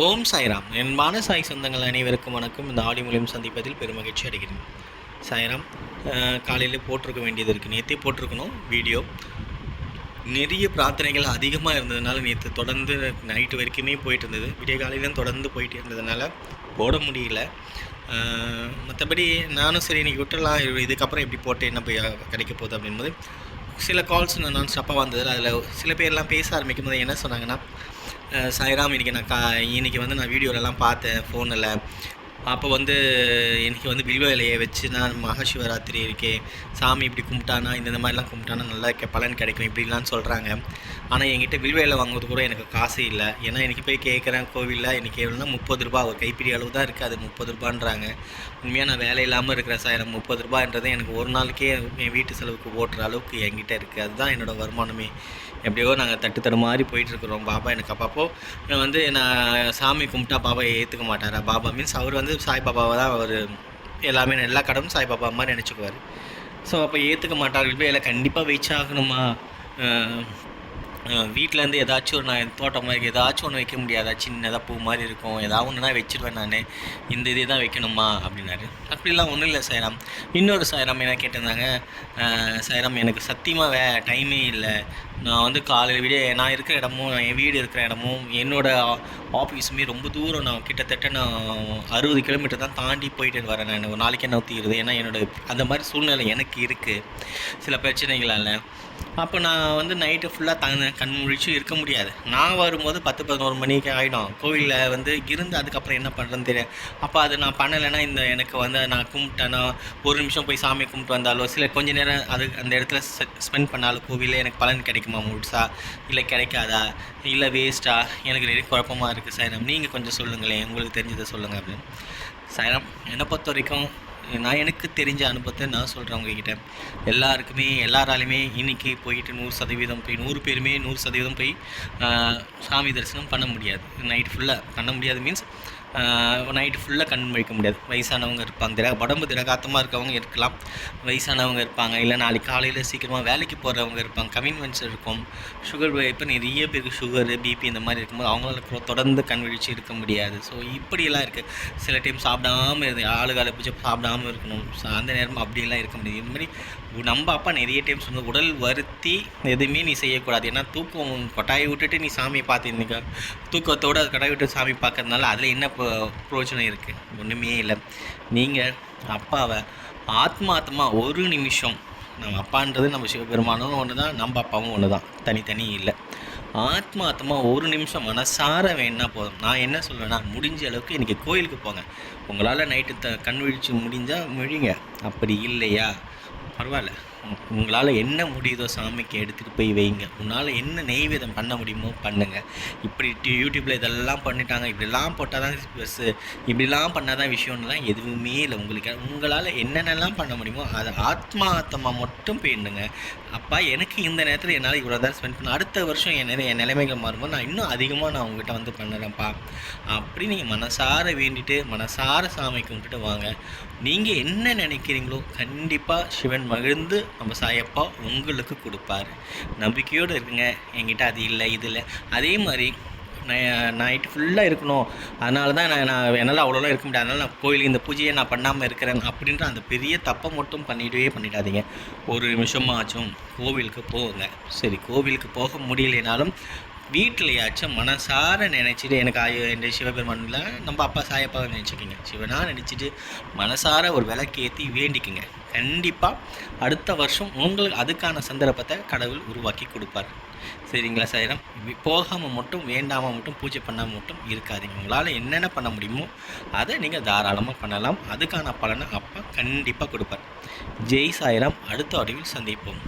ஓம் சாய்ராம். என்பான சாய் சொந்தங்கள் அனைவருக்கும் வணக்கம். இந்த ஆடி மூலியம் சந்திப்பதில் பெருமகிழ்ச்சி அடைகிறேன். சாய்ராம் காலையில் போட்டிருக்க வேண்டியது இருக்குது நேற்றே போட்டிருக்கணும் வீடியோ. நிறைய பிரார்த்தனைகள் அதிகமாக இருந்ததுனால நேற்று தொடர்ந்து நைட்டு வரைக்குமே போயிட்டு இருந்தது. விடிய காலையிலும் தொடர்ந்து போயிட்டு இருந்ததுனால போட முடியல. மற்றபடி நானும் சரி இன்றைக்கி விட்டுடலாம் இதுக்கப்புறம் எப்படி போட்டு என்ன போய் கிடைக்க போகுது அப்படின்போது சில கால்ஸ் நான் ஸ்டப்பாக வந்தது அதில் சில பேர்லாம் பேச ஆரம்பிக்கும் போது என்ன சொன்னாங்கன்னா சாய்ராம் இன்றைக்கி நான் கா இன்றைக்கி வந்து நான் வீடியோலலாம் பார்த்தேன் ஃபோனில் அப்போ வந்து எனக்கு வந்து வில்வ இலையை வச்சு நான் மகாசிவராத்திரி இருக்கே சாமி இப்படி கும்பிட்டானா இந்த மாதிரிலாம் கும்பிட்டானா நல்லா பலன் கிடைக்கும் இப்படிலாம் சொல்கிறாங்க ஆனால் என்கிட்ட வில்வ இலை வாங்குறது கூட எனக்கு காசு இல்லை. ஏன்னா எனக்கு போய் கேட்குறேன் கோவிலில் எனக்கு எவ்வளோனா முப்பது ரூபா ஒரு கைப்பிடி அளவு தான் இருக்குது அது முப்பது ரூபான்றாங்க. உண்மையாக நான் வேலை இல்லாமல் இருக்கிற சாயிரம் முப்பது ரூபான்றது எனக்கு ஒரு நாளைக்கே என் வீட்டு செலவுக்கு ஓட்டுற அளவுக்கு என்கிட்ட இருக்குது அதுதான் என்னோடய வருமானமே. எப்படியோ நாங்கள் தட்டு தடு மாதிரி போயிட்டுருக்குறோம் பாபா எனக்கு அப்பப்போ வந்து நான் சாமி கும்பிட்டா பாபா ஏற்றுக்க மாட்டாரா? பாபா மீன்ஸ் அவர் வந்து சாய்பாபாவை தான் அவர் எல்லாமே எல்லா கடவுளும் சாய்பாபா மாதிரி நினச்சிக்குவார். ஸோ அப்போ ஏற்றுக்க மாட்டார்கள் இல்லை கண்டிப்பாக வச்சாகணுமா வீட்டிலேருந்து ஏதாச்சும் ஒரு நான் தோட்டம் மாதிரி ஏதாச்சும் ஒன்று வைக்க முடியாதா? சின்னதாக பூ மாதிரி இருக்கும். ஏதாவது ஒன்று வச்சுருவேன் வச்சிருவேன் நான். இந்த இதே தான் வைக்கணுமா? அப்படின்னாரு. அப்படிலாம் ஒன்றும் இல்லை சாய்ராம். இன்னொரு சாய்ராம் என்ன கேட்டிருந்தாங்க? அஹ், சாய்ராம் எனக்கு சத்தியமாக வே டைமே இல்லை. நான் வந்து காலையில் விட நான் இருக்கிற இடமும் என் வீடு இருக்கிற இடமும் என்னோடய ஆஃபீஸுமே ரொம்ப தூரம். நான் கிட்டத்தட்ட நான் அறுபது கிலோமீட்டர் தான் தாண்டி போயிட்டு வரேன் நான். ஒரு நாளைக்கு என்ன தீருது ஏன்னா என்னோட அந்த மாதிரி சூழ்நிலை எனக்கு இருக்குது சில பிரச்சனைகளால். அப்போ நான் வந்து நைட்டு ஃபுல்லாக தங்க கண் முழிச்சு இருக்க முடியாது. நான் வரும்போது பத்து பதினோரு மணிக்கு ஆகிடும் கோவிலில் வந்து இருந்து அதுக்கப்புறம் என்ன பண்ணுறதுன்னு தெரியாது. அப்போ அது நான் பண்ணலைன்னா இந்த எனக்கு வந்து நான் கும்பிட்டேன்னா ஒரு நிமிஷம் போய் சாமி கும்பிட்டு வந்தாலோ சில கொஞ்ச நேரம் அது அந்த இடத்துல ஸ்பெண்ட் பண்ணாலும் கோவிலில் எனக்கு பலன் கிடைக்குமா முழுசா? இல்லை கிடைக்காதா? இல்லை வேஸ்ட்டா எனக்கு நிறைய குழப்பமாக இருக்குது சாய்ராம் நீங்கள் கொஞ்சம் சொல்லுங்களேன். உங்களுக்கு தெரிஞ்சதை சொல்லுங்கள் அப்படின்னு. சாய்ராம் என்னை பொறுத்த வரைக்கும் நான் எனக்கு தெரிஞ்ச அனுபவத்தை நான் சொல்கிறேன் உங்ககிட்ட. எல்லாருக்குமே எல்லாராலையுமே இன்றைக்கி போயிட்டு நூறு சதவீதம் போய் நூறு பேருமே நூறு சதவீதம் போய் சாமி தரிசனம் பண்ண முடியாது. நைட் ஃபுல்லாக பண்ண முடியாது. மீன்ஸ் நைட்டு ஃபுல்லாக கண் முழிக்க முடியாது. வயசானவங்க இருப்பாங்க. திட உடம்பு திடகாத்தமாக இருக்கவங்க இருக்கலாம். வயசானவங்க இருப்பாங்க. இல்லை நாளைக்கு காலையில் சீக்கிரமாக வேலைக்கு போகிறவங்க இருப்பாங்க. கமிட்மெண்ட்ஸ் இருக்கும். சுகர் இப்போ நிறைய பேருக்கு சுகரு பிபி இந்த மாதிரி இருக்கும்போது அவங்களால தொடர்ந்து கண் விழிச்சு இருக்க முடியாது. ஸோ இப்படியெல்லாம் இருக்குது சில டைம் சாப்பிடாம இருந்து ஆளுகால பிடிச்சி சாப்பிடாம இருக்கணும். ஸோ அந்த நேரம் அப்படியெல்லாம் இருக்க முடியாது. இந்த மாதிரி நம்ம அப்பா நிறைய டைம் சொன்ன உடல் வருத்தி எதுவுமே நீ செய்யக்கூடாது. ஏன்னா தூக்கம் கொட்டாயை விட்டுட்டு நீ சாமியை பார்த்துருந்தீங்க தூக்கத்தோடு அது கொட்டாயை விட்டு சாமி பார்க்கறதுனால அதில் என்ன பிரோஜனம் இருக்குது ஒன்றுமே இல்லை. நீங்கள் அப்பாவை ஆத்மாத்மா ஒரு நிமிஷம் நம்ம அப்பான்றது நம்ம சிவபெருமானும் ஒன்று தான் நம்ம அப்பாவும் ஒன்று தான் தனித்தனி இல்லை. ஆத்மாத்மா ஒரு நிமிஷம் மனசார வேணா போதும். நான் என்ன சொல்லுவேன்னா முடிஞ்ச அளவுக்கு இன்றைக்கி கோயிலுக்கு போங்க. உங்களால் நைட்டு த கண் விழிச்சு முடிஞ்சால் முழிங்க அப்படி இல்லையா? பரவாயில்ல. உங்களால் என்ன முடியுதோ சாமிக்கு எடுத்துகிட்டு போய் வைங்க. உன்னால் என்ன நெய்வேதம் பண்ண முடியுமோ பண்ணுங்கள் இப்படி யூடியூப்பில் இதெல்லாம் பண்ணிட்டாங்க. இப்படிலாம் போட்டால் தான் பெருசு இப்படிலாம் பண்ணால் தான் விஷயம்லாம் எதுவுமே இல்லை உங்களுக்கு. உங்களால் என்னென்னலாம் பண்ண முடியுமோ அதை ஆத்மாத்தமாக மட்டும் போயிடுங்க அப்பா எனக்கு இந்த நேரத்தில் என்னால் இவ்வளோ தான் ஸ்பெண்ட் பண்ண அடுத்த வருஷம் என் என் நிலைமைகள் மாறும்போது நான் இன்னும் அதிகமாக நான் உங்கள்கிட்ட வந்து பண்ணுறேன்ப்பா. அப்படி நீங்கள் மனசார வேண்டிட்டு மனசார சாமி கும்பிட்டுட்டு வாங்க. நீங்கள் என்ன நினைக்கிறீங்களோ கண்டிப்பாக சிவன் மகிழ்ந்து நம்ம சாயப்பா உங்களுக்கு கொடுப்பாரு. நம்பிக்கையோடு இருக்குங்க என்கிட்ட அது இல்லை இது இல்லை. அதே மாதிரி நைட்டு ஃபுல்லாக இருக்கணும். அதனால தான் நான் நான் என்னால் அவ்வளோலாம் இருக்க முடியாது. அதனால் நான் கோயிலுக்கு இந்த பூஜையை நான் பண்ணாமல் இருக்கிறேன் அப்படின்ற அந்த பெரிய தப்பை மட்டும் பண்ணிடவே பண்ணிடாதீங்க. ஒரு நிமிஷமாச்சும் கோவிலுக்கு போங்க. சரி கோவிலுக்கு போக முடியலைனாலும் வீட்டிலையாச்சும் மனசார நினச்சிட்டு எனக்கு ஆயோ என் சிவபெருமானில் நம்ம அப்பா சாயப்பாவை நினச்சிக்கிங்க. சிவனாக நினச்சிட்டு மனசார ஒரு விளக்கேற்றி வேண்டிக்குங்க. கண்டிப்பாக அடுத்த வருஷம் உங்களுக்கு அதுக்கான சந்தர்ப்பத்தை கடவுள் உருவாக்கி கொடுப்பார். சரிங்களா சாயிரம்? போகாமல் மட்டும் வேண்டாமல் மட்டும் பூஜை பண்ணாமல் மட்டும் இருக்காதிங்க. உங்களால் என்னென்ன பண்ண முடியுமோ அதை நீங்கள் தாராளமாக பண்ணலாம். அதுக்கான பலனை அப்பா கண்டிப்பாக கொடுப்பார். ஜெய் சாயிரம். அடுத்த ஆடியில் சந்திப்போம்.